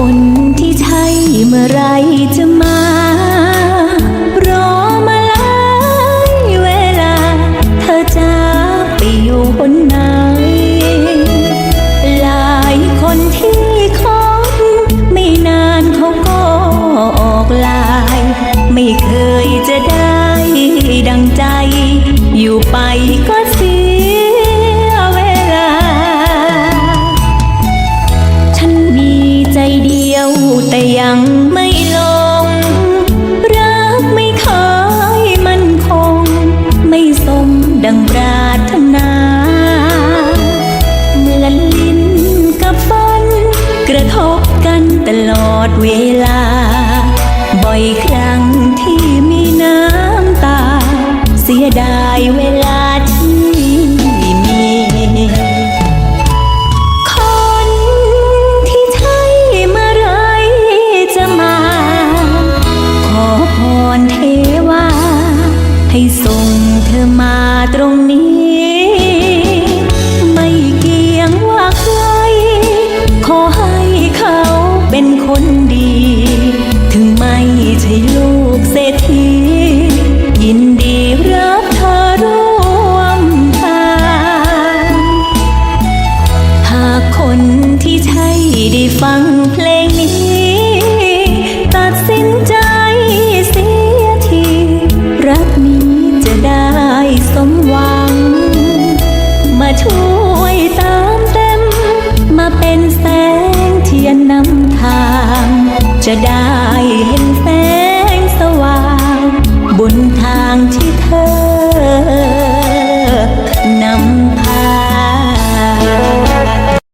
คนที่ใช่เมื่อไรจะมา รอมาหลายเวลา เธอจะไปอยู่คนไหน หลายคนที่คบไม่นานเขาก็ออกลาย ไม่เคยจะได้ดังใจ อยู่ไปก็ ไม่ลง รักไม่เคยมันคง ไม่สมดังปรารถนา เหมือนลิ้นกับฟัน กระทบกันตลอดเวลา บ่อยครั้งที่มีน้ำตา เสียดายเวลา เธอมาตรงนี้ ไม่เกี่ยงว่าใคร ขอให้เขาเป็นคนดี ถึงไม่ใช่ลูกเศรษฐียินดีรับเธอร่วมทางหากคนที่ใช่ได้ฟังเพลง นำทาง จะได้เห็นแสงสว่าง บนทางที่เธอ